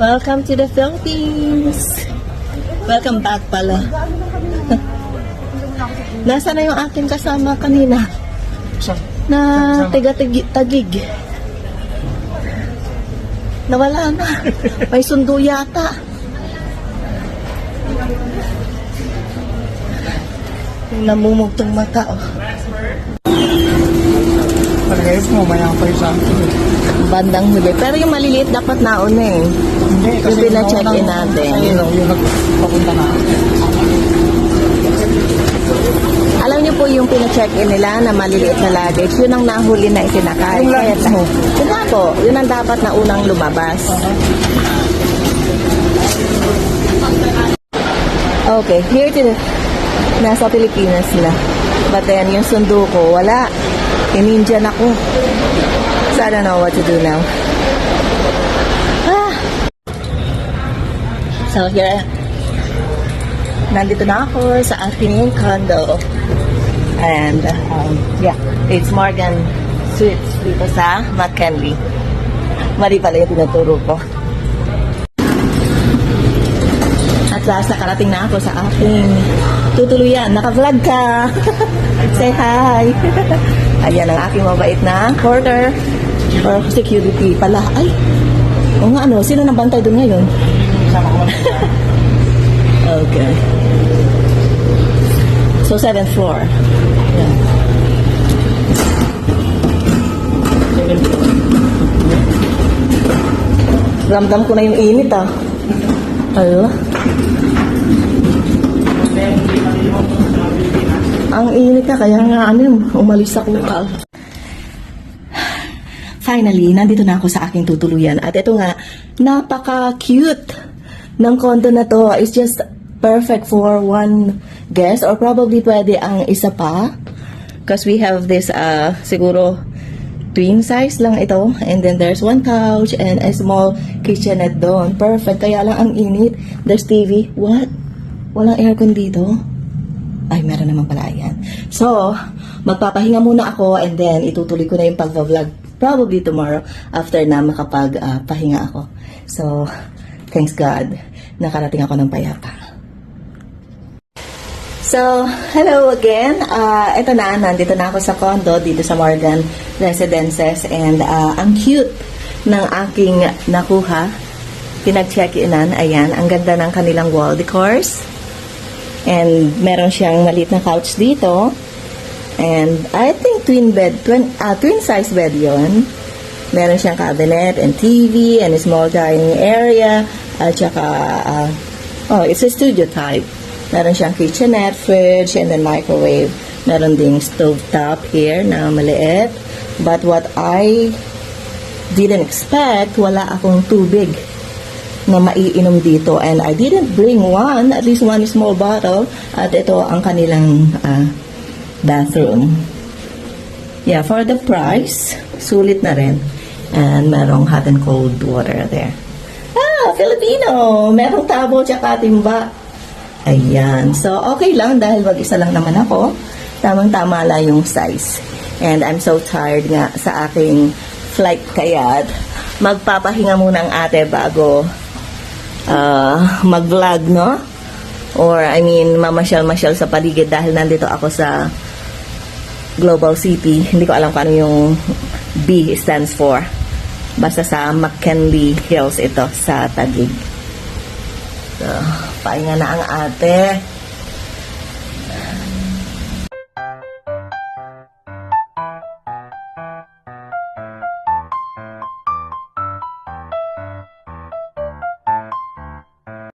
Welcome to the Philippines! Welcome back pala. Nasaan na yung aking kasama kanina? Na tiga-tagig. Nawala na. May sundo yata. Namumugtong mata, oh. Palagay mo, maya pa yung akin. Bandang huli. Pero yung maliliit dapat nauna eh. Hindi, Yung pina-check in natin. Ayun, oh, yung nagpapunta na. Alam niyo po yung pina-check-in nila na maliliit na luggage, yun ang nahuli na itinakay. Yung luggage mo? Yun nga po, yun ang dapat na unang lumabas. Okay, here to the, nasa Pilipinas na. But then, yung sundo ko, wala. In-Indian ako. So, I don't know what to do now. Ah! So, here, nandito na ako sa aking condo. And, um, yeah, it's Morgan Suites dito sa McKinley. Mali pala yung tinuturo ko. At last, nakarating na ako sa aking tutuluyan. Naka-vlog ka! Say hi! Ayan ang aking mabait na porter or security pala. Ay! O nga ano, sino nang bantay doon ngayon? Okay. So, seventh floor. Yan. Seventh floor. Ramdam ko na yung init ah. Hala. Ang init na, kaya nga ano, umalis ako ka. Finally, nandito na ako sa aking tutuluyan. At ito nga, napaka-cute ng condo na to. It's just perfect for one guest or probably pwede ang isa pa. Because we have this, uh, siguro, twin size lang ito. And then there's one couch and a small kitchenette doon. Perfect. Kaya lang ang init. There's TV. What? Walang aircon dito? Ay, meron naman pala yan. So, magpapahinga muna ako and then itutuloy ko na yung pag-vlog probably tomorrow after na makapag-pahinga ako. So, thanks God, nakarating ako ng payapa. So, hello again. Uh, ito na, nandito na ako sa condo dito sa Morgan Residences and uh, ang cute ng aking nakuha. Pinag-check-inan, ayan, ang ganda ng kanilang wall decors. And meron siyang maliit na couch dito. And I think twin bed, twin, ah, twin size bed yon. Meron siyang cabinet and TV and a small dining area. At saka, ah, oh, it's a studio type. Meron siyang kitchenette, fridge, and then microwave. Meron ding stove top here na maliit. But what I didn't expect, wala akong tubig na maiinom dito and I didn't bring one, at least one small bottle at ito ang kanilang ah, bathroom. Yeah, for the price, sulit na rin. And merong hot and cold water there. Ah, Filipino! Merong tabo tsaka timba. Ayan. So, okay lang dahil mag-isa lang naman ako. Tamang-tama lang yung size. And I'm so tired nga sa aking flight kaya magpapahinga muna ang ate bago uh, mag-vlog, no? Or, I mean, mamasyal-masyal sa paligid dahil nandito ako sa Global City. Hindi ko alam kung ano yung B stands for. Basta sa McKinley Hills ito sa Taguig. So, pahinga na ang ate.